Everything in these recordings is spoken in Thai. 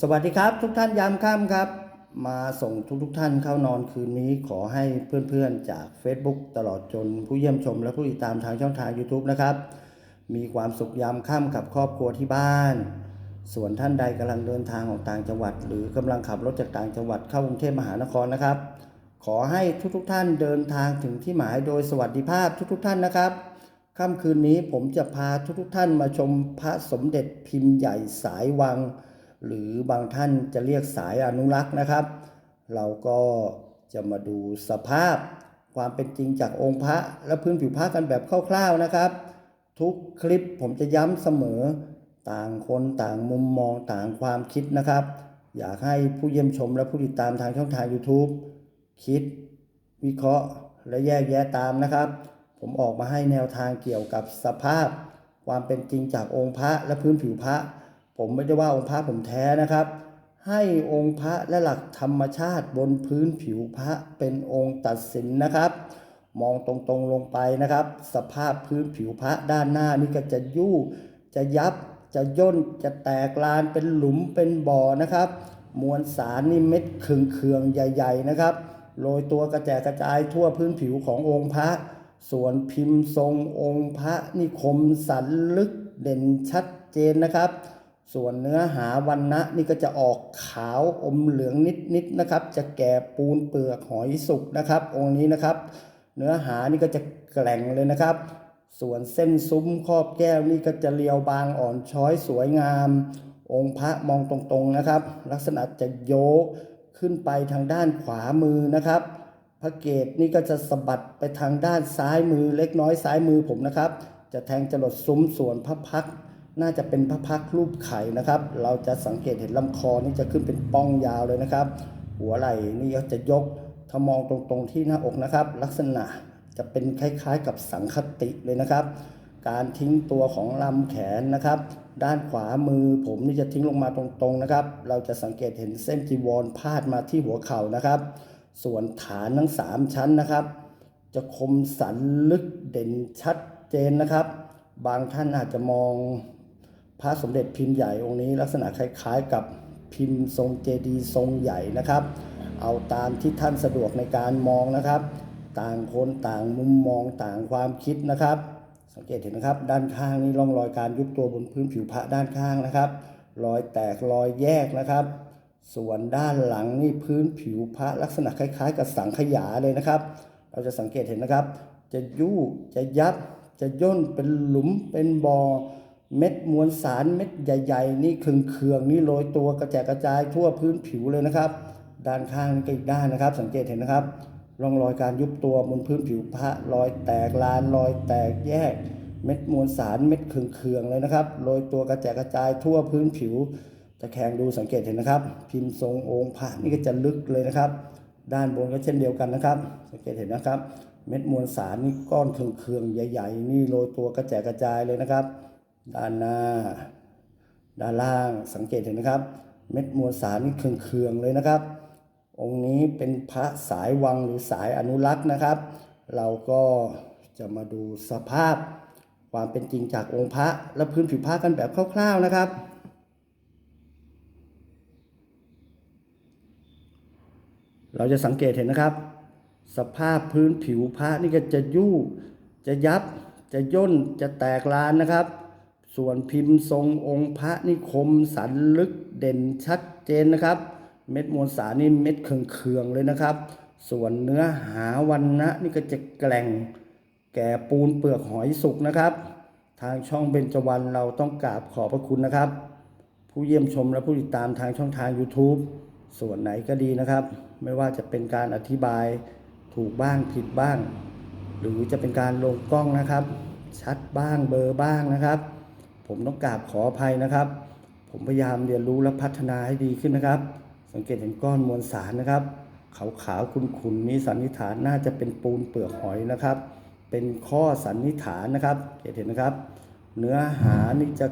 สวัสดีครับทุกท่านยามค่ำครับ มาส่งทุกทท่านเข้านอนคืนนี้ขอให้เพื่อนๆจาก Facebook ตลอดจนผู้เยี่ยมชมและผู้ติดตามทางช่องทาง YouTube นะครับ มีความสุขยามค่ำกับครอบครัวที่บ้าน ส่วนท่านใดกำลังเดินทางออกต่างจังหวัด หรือกำลังขับรถจากต่างจังหวัดเข้ากรุงเทพมหานครนะครับ ขอให้ทุกๆทท่านเดินทางถึงที่หมายโดยสวัสดิภาพทุกๆทท่านนะครับค่ำคืนนี้ผมจะพาทุกๆทท่านมาชมพระสมเด็จพิมพ์ใหญ่สายวัง หรือบางท่านจะเรียกสายอนุรักษ์นะครับ เราก็จะมาดูสภาพความเป็นจริงจากองค์พระและพื้นผิวพระกันแบบคร่าวๆนะครับ ทุกคลิปผมจะย้ำเสมอต่างคนต่างมุมมองต่างความคิดนะครับ อยากให้ผู้เยี่ยมชมและผู้ติดตามทางช่องทาง YouTube คิด วิเคราะห์และแยกแยะตามนะครับ ผมออกมาให้แนวทางเกี่ยวกับสภาพ ความเป็นจริงจากองค์พระและพื้นผิวพระ ผมไม่ได้ว่าองค์พระผมแท้นะครับ ให้องค์พระและหลักธรรมชาติบนพื้นผิวพระเป็นองค์ตัดสินนะครับ มองตรงๆลงไปนะครับ สภาพพื้นผิวพระด้านหน้านี่ก็จะยู่จะยับจะย่นจะแตกลานเป็นหลุมเป็นบ่อนะครับ มวลสารนี่เม็ดเคืองๆใหญ่ ๆนะครับโรยตัวกระแจกระจายทั่วพื้นผิวขององค์พระ ส่วนพิมพ์ทรงองค์พระนี่คมสันลึกเด่นชัดเจนนะครับ ส่วนเนื้อหาวันนะนี่ก็จะออกขาวอมเหลืองนิดๆนะครับ จะแก่ปูนเปลือกหอยสุกนะครับ องค์นี้นะครับ เนื้อหานี่ก็จะแกร่งเลยนะครับ ส่วนเส้นซุ้มครอบแก้วนี่ก็จะเรียวบางอ่อนช้อยสวยงาม องค์พระมองตรงๆนะครับ ลักษณะจะโยกขึ้นไปทางด้านขวามือนะครับ พระเกตนี่ก็จะสะบัดไปทางด้านซ้ายมือเล็กน้อยซ้ายมือผมนะครับ จะแทงจรดซุ้มส่วนพระพักตร์ น่าจะเป็นพระพักรูปไข่นะครับ เราจะสังเกตเห็นลำคอนี่จะขึ้นเป็นป้องยาวเลยนะครับ หัวไหล่นี่ก็จะยกถ้ามองตรงๆที่หน้าอกนะครับ ลักษณะจะเป็นคล้ายๆกับสังคติเลยนะครับ การทิ้งตัวของลำแขนนะครับ ด้านขวามือผมนี่จะทิ้งลงมาตรงๆนะครับ เราจะสังเกตเห็นเส้นจีวรพาดมาที่หัวเข่านะครับ ส่วนฐานทั้ง 3 ชั้นนะครับ จะคมสันลึกเด่นชัดเจนนะครับ บางท่านอาจจะมอง พระสมเด็จพิมพ์ใหญ่องค์นี้ลักษณะคล้ายๆ กับพิมพ์ทรงเจดีทรงใหญ่นะครับ เอาตามที่ท่านสะดวกในการมองนะครับ ต่างคนต่างมุมมองต่างความคิดนะครับ สังเกตเห็นนะครับ ด้านข้างนี่ร่องรอยการยุบตัวบนพื้นผิวพระด้านข้างนะครับ รอยแตกรอยแยกนะครับ ส่วนด้านหลังนี่พื้นผิวพระลักษณะคล้าย ๆ กับสังขยาเลยนะครับ เราจะสังเกตเห็นนะครับ จะยู่จะยับจะย่นเป็นหลุมเป็นบอ่อ เม็ดมวลสารเม็ดใหญ่ ๆ นี่เคืองๆนี่โรยตัวกระจายกระจายทั่วพื้นผิวเลยนะครับ ด้านข้างก็อีกด้านนะครับ สังเกตเห็นนะครับร่องรอยการยุบตัวบนพื้นผิวพระรอยแตกลานรอยแตกแยก เม็ดมวลสารเม็ดเคืองๆเลยนะครับโรยตัวกระจายกระจายทั่วพื้นผิวตะแคงดูสังเกตเห็นนะครับ พิมพ์ทรงองค์พระนี่ก็จะลึกเลยนะครับ ด้านบนก็เช่นเดียวกันนะครับ สังเกตเห็นนะครับ เม็ดมวลสารนี่ก้อนเคืองๆใหญ่ ๆ นี่โรยตัวกระจายกระจายเลยนะครับ ด้านหน้า ด้านล่างสังเกตเห็นนะครับ เม็ดมวลสารนี่เคืองๆเลยนะครับ องค์นี้เป็นพระสายวังหรือสายอนุรักษ์นะครับ เราก็จะมาดูสภาพความเป็นจริงจากองค์พระและพื้นผิวพระกันแบบคร่าว ๆนะครับเราจะสังเกตเห็นนะครับ สภาพพื้นผิวพระนี่ก็จะยู่ จะยับ จะย่น จะแตกลานนะครับ ส่วนพิมพ์ทรงองค์พระนี่คมสันลึกเด่นชัดเจนนะครับ เม็ดมวลสารนี่เม็ดเคืองๆเลยนะครับ ส่วนเนื้อหาวันนะนี่ก็จะแกล่งแก่ปูนเปลือกหอยสุกนะครับ ทางช่องเบญจวรรณเราต้องกราบขอบพระคุณนะครับ ผู้เยี่ยมชมและผู้ติดตามทางช่องทาง YouTube ส่วนไหนก็ดีนะครับ ไม่ว่าจะเป็นการอธิบายถูกบ้างผิดบ้าง หรือจะเป็นการลงกล้องนะครับ ชัดบ้างเบลอร์บ้างนะครับ ผมต้องกราบขออภัยนะครับ ผมพยายามเรียนรู้และพัฒนาให้ดีขึ้นนะครับ สังเกตเห็นก้อนมวลสารนะครับขาวขาวๆขุ่นๆนี้สันนิษฐานน่าจะเป็นปูนเปลือกหอยนะครับ เป็นข้อสันนิษฐานนะครับเห็นนะครับ เนื้อหานี่จะ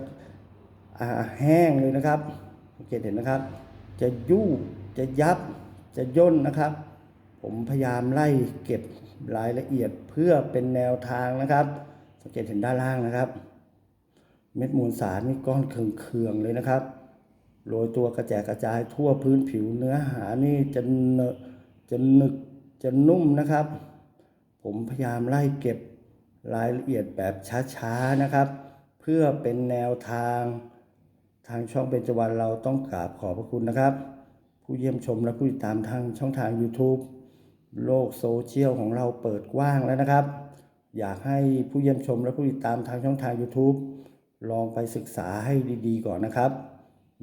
แห้งเลยนะครับสังเกตเห็นนะครับ จะยู่จะยับจะย่นนะครับ ผมพยายามไล่เก็บรายละเอียดเพื่อเป็นแนวทางนะครับ สังเกตเห็นด้านล่างนะครับ เม็ดมูลสารนี่ก้อนเคืองๆเลยนะครับ โรยตัวกระแจกกระจายทั่วพื้นผิวเนื้อหานี่จะเนอะจะหนึกจะนุ่มนะครับ ผมพยายามไล่เก็บรายละเอียดแบบช้าๆนะครับ เพื่อเป็นแนวทางทางช่องเบญจวรรณเราต้องกราบขอบพระคุณนะครับ ผู้เยี่ยมชมและผู้ติดตามทางช่องทาง YouTube โลกโซเชียลของเราเปิดกว้างแล้วนะครับ อยากให้ผู้เยี่ยมชมและผู้ติดตามทางช่องทาง YouTube ลองไปศึกษาให้ดีๆก่อนนะครับ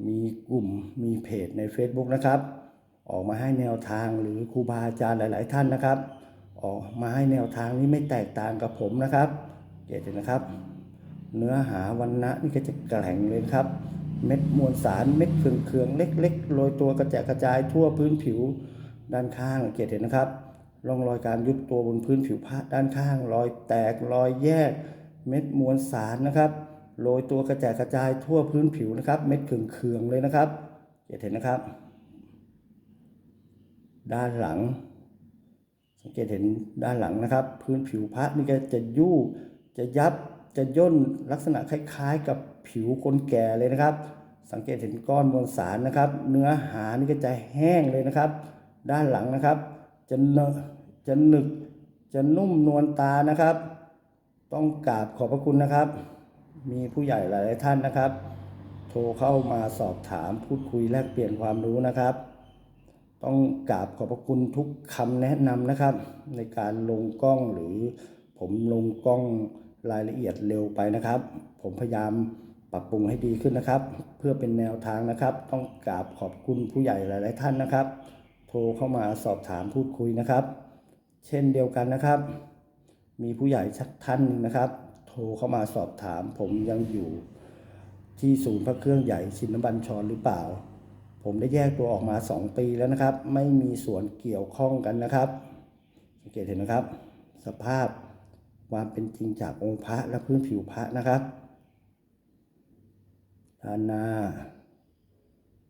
มีกลุ่มมีเพจใน Facebook นะครับ ออกมาให้แนวทางหรือครูบาอาจารย์หลาย ๆ ท่านนะครับ ออกมาให้แนวทางนี้ไม่แตกต่างกับผมนะครับเกตนะครับ เนื้อหาวันนะนี่ก็จะแกร่งเลยนะครับ เม็ดมวลสารเม็ดเคืองๆเล็กๆโรยตัวกระจายกระจายทั่วพื้นผิวด้านข้างเกตเห็นนะครับร่องรอยการยุบตัวบนพื้นผิวผ้าด้านข้าง รอยแตกรอยแยก เม็ดมวลสารนะครับ โรยตัวกระจายกระจายทั่วพื้นผิวนะครับ เม็ดเคืองๆเลยนะครับเกตเห็นนะครับ ด้านหลัง สังเกตเห็นด้านหลังนะครับ พื้นผิวพระนี่ก็จะยู่จะยับจะย่นลักษณะคล้ายๆ กับผิวคนแก่เลยนะครับ สังเกตเห็นก้อนมวลสารนะครับ เนื้อหานี่ก็จะแห้งเลยนะครับ ด้านหลังนะครับ จะเนอจะหนึกจะนุ่มนวลตานะครับ ต้องกราบขอบพระคุณนะครับ มีผู้ใหญ่หลายท่านนะครับ โทรเข้ามาสอบถามพูดคุยแลกเปลี่ยนความรู้นะครับ ต้องกราบขอบพระคุณทุกคำแนะนำนะครับ ในการลงกล้องหรือผมลงกล้องรายละเอียดเร็วไปนะครับ ผมพยายามปรับปรุงให้ดีขึ้นนะครับ เพื่อเป็นแนวทางนะครับ ต้องกราบขอบคุณผู้ใหญ่หลาย ๆ ท่านนะครับ โทรเข้ามาสอบถามพูดคุยนะครับ เช่นเดียวกันนะครับ มีผู้ใหญ่ชักท่านนะครับ รเข้ามาสอบถาม ผมยังอยู่ที่ศูนย์พระเครื่องใหญ่ชินบัญชรหรือเปล่า ผมได้แยกตัวออกมา 2 ปีแล้วนะครับ ไม่มีส่วนเกี่ยวข้องกันนะครับสังเกตเห็นนะครับ สภาพความเป็นจริงจากองค์พระและพื้นผิวพระนะครับด้านหน้า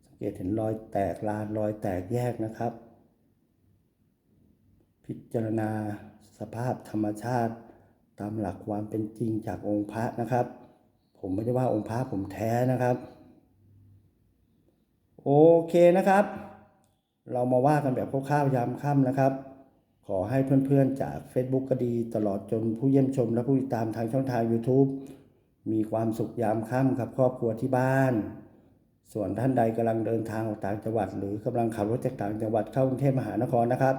สังเกตเห็นรอยแตกลานรอยแตกแยกนะครับ พิจารณาสภาพธรรมชาติ ตามหลักความเป็นจริงจากองค์พระนะครับ ผมไม่ได้ว่าองค์พระผมแท้นะครับ โอเคนะครับ เรามาว่ากันแบบคร่าวๆยามค่ำนะครับ ขอให้เพื่อนๆจาก Facebook ก็ดี ตลอดจนผู้เยี่ยมชมและผู้ติดตามทางช่องทาง YouTube มีความสุขยามค่ำครับครอบครัวที่บ้าน ส่วนท่านใดกำลังเดินทางออกต่างจังหวัด หรือกำลังขับรถจากต่างจังหวัดเข้ากรุงเทพมหานครนะครับ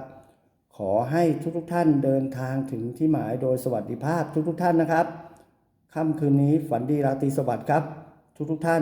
ขอให้ทุกๆท่านเดินทางถึงที่หมายโดยสวัสดิภาพทุกๆท่านนะครับ ค่ำคืนนี้ฝันดีราตรีสวัสดิ์ครับ ทุกๆท่าน